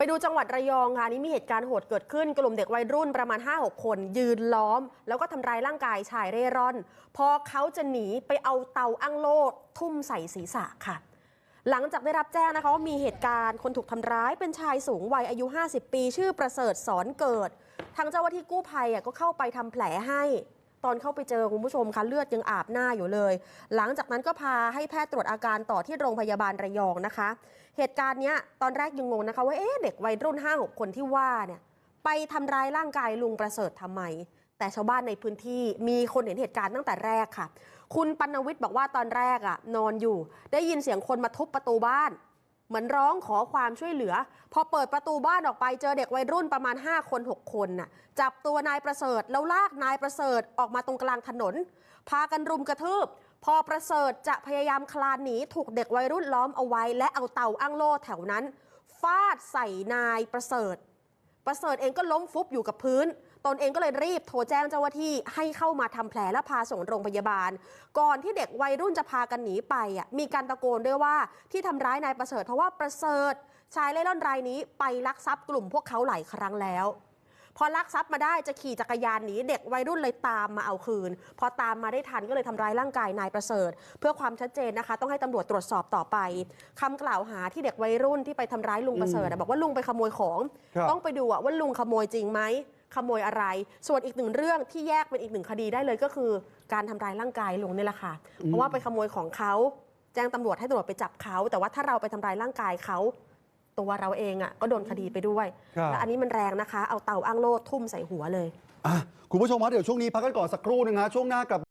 ไปดูจังหวัดระยองค่ะนี่มีเหตุการณ์โหดเกิดขึ้นกลุ่มเด็กวัยรุ่นประมาณ 5-6 คน ยืนล้อม แล้วก็ทำร้ายร่างกายชายเร่ร่อน พอเขาจะหนีไปเอาเตาอั้งโล่ทุ่มใส่ศีรษะค่ะ หลังจากได้รับแจ้งนะคะว่ามีเหตุการณ์คนถูกทำร้ายเป็นชายสูงวัยอายุ 50 ปี ชื่อประเสริฐสอนเกิด ทางเจ้าหน้าที่กู้ภัยอะก็เข้าไปทำแผลให้ ตอนเข้าไปเจอคุณผู้ชมคะเลือดยังอาบหน้าอยู่เลย หลังจากนั้นก็พาให้แพทย์ตรวจอาการต่อที่โรงพยาบาลระยองนะคะ เหตุการณ์เนี้ยตอนแรกยังงงนะคะว่าเอ๊ะเด็กวัยรุ่น5-6คนที่ว่าเนี่ยไปทำร้ายร่างกายลุงประเสริฐทำไม แต่ชาวบ้านในพื้นที่มีคนเห็นเหตุการณ์ตั้งแต่แรกค่ะ คุณปัณวิทย์บอกว่าตอนแรกอะนอนอยู่ ได้ยินเสียงคนมาทุบประตูบ้าน เหมือนร้องขอความช่วยเหลือ พอเปิดประตูบ้านออกไปเจอเด็กวัยรุ่นประมาณ 5 คน 6 คนน่ะจับตัวนายประเสริฐแล้วลากนายประเสริฐออกมาตรงกลางถนน พากันรุมกระทืบ พอประเสริฐจะพยายามคลานหนีถูกเด็กวัยรุ่นล้อมเอาไว้ และเอาเตาอั้งโล่แถวนั้นฟาดใส่นายประเสริฐ ประเสริฐเองก็ล้มฟุบอยู่กับพื้น ตนเองก็เลยรีบโทรแจ้งเจ้าหน้าที่ให้เข้ามาทำแผลและพาส่งโรงพยาบาล ก่อนที่เด็กวัยรุ่นจะพากันหนีไปอะมีการตะโกนด้วยว่าที่ทำร้ายนายประเสริฐเพราะว่าประเสริฐชายเล่ร่อนรายนี้ไปลักทรัพย์กลุ่มพวกเขาหลายครั้งแล้วพอลักทรัพย์มาได้จะขี่จักรยานหนีเด็กวัยรุ่นเลยตามมาเอาคืน พอตามมาได้ทันก็เลยทำร้ายร่างกายนายประเสริฐ เพื่อความชัดเจนนะคะ ต้องให้ตำรวจตรวจสอบต่อไปคำกล่าวหาที่เด็กวัยรุ่นที่ไปทำร้ายลุงประเสริฐอะบอกว่าลุงไปขโมยของครับต้องไปดูอะว่าลุงขโมยจริงไหม ขโมยอะไร ส่วนอีกหนึ่งเรื่องที่แยกเป็นอีกหนึ่งคดีได้เลยก็คือ การทำร้ายร่างกายลุงนี่แหละค่ะ เพราะว่าไปขโมยของเขาแจ้งตำรวจให้ตำรวจไปจับเขา แต่ว่าถ้าเราไปทำร้ายร่างกายเขาตัวเราเองอะก็โดนคดีไปด้วย ครับ และอันนี้มันแรงนะคะ เอาเตาอ้างโล่ทุ่มใส่หัวเลย อะคุณผู้ชมครับเดี๋ยวช่วงนี้พักกันก่อนสักครู่หนึงฮะช่วงหน้ากลับ